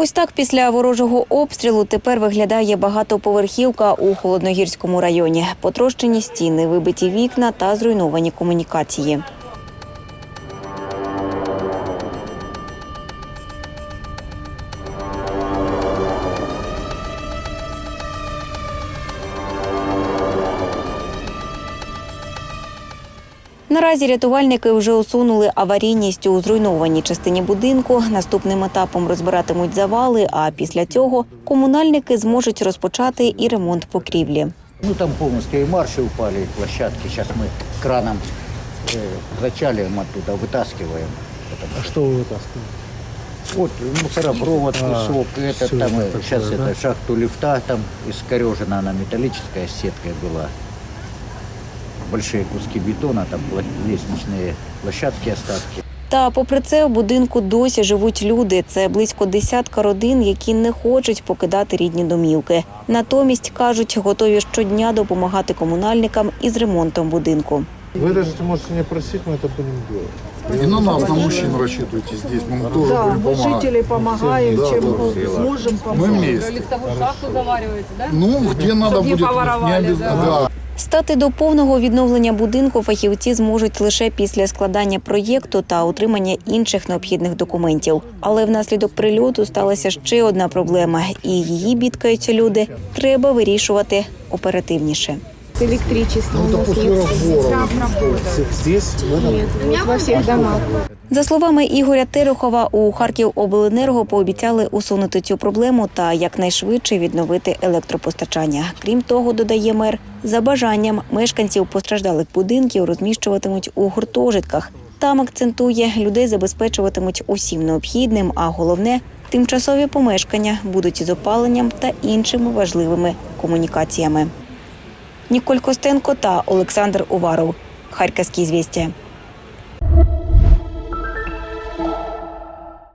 Ось так після ворожого обстрілу тепер виглядає багатоповерхівка у холодногірському районі. Потрощені стіни, вибиті вікна та зруйновані комунікації. Наразі рятувальники вже усунули аварійність у зруйнованій частині будинку. Наступним етапом розбиратимуть завали. А після цього комунальники зможуть розпочати і ремонт покрівлі. Ну там полностью и марши упали, и площадки. Сейчас мы краном э, зачалим оттуда, вытаскиваем. А что вы вытаскиваете? Вот мусоропровод, А, кусок, этот всё там, э, такое, сейчас да? это шахту лифта там искорежена, она металлическая с сеткой была. Большие куски бетона, там пла- лестничные площадки, остатки. Та попри це у будинку досі живуть люди. Це близько десятка родин, які не хочуть покидати рідні домівки. Натомість кажуть, готові щодня допомагати комунальникам із ремонтом будинку. Вы даже можете не просить, мы это будем делать. И на нас, на мужчин рассчитывайте здесь. Мы тоже Да, будем мы помогать. жители помогаем, Да, чем да. сможем Мы помочь. вместе. Лифтовую шахту завариваете, да? Ну, где надо Чтоб не будет, поворовали, обез- да. Стати до повного відновлення будинку фахівці зможуть лише після складання проєкту та отримання інших необхідних документів. Але внаслідок прильоту сталася ще одна проблема, і її бідкаються люди. Треба вирішувати оперативніше Электричество Ну, это после разбора. Здесь, в этом вот во всех домах. За словами Ігоря Терехова, у Харківобленерго пообіцяли усунути цю проблему та якнайшвидше відновити електропостачання. Крім того, додає мер, за бажанням мешканців постраждалих будинків розміщуватимуть у гуртожитках. Там акцентує, людей забезпечуватимуть усім необхідним, а головне тимчасові помешкання будуть із опаленням та іншими важливими комунікаціями. Ніколь Костенко та Олександр Уваров. Харківські звістя.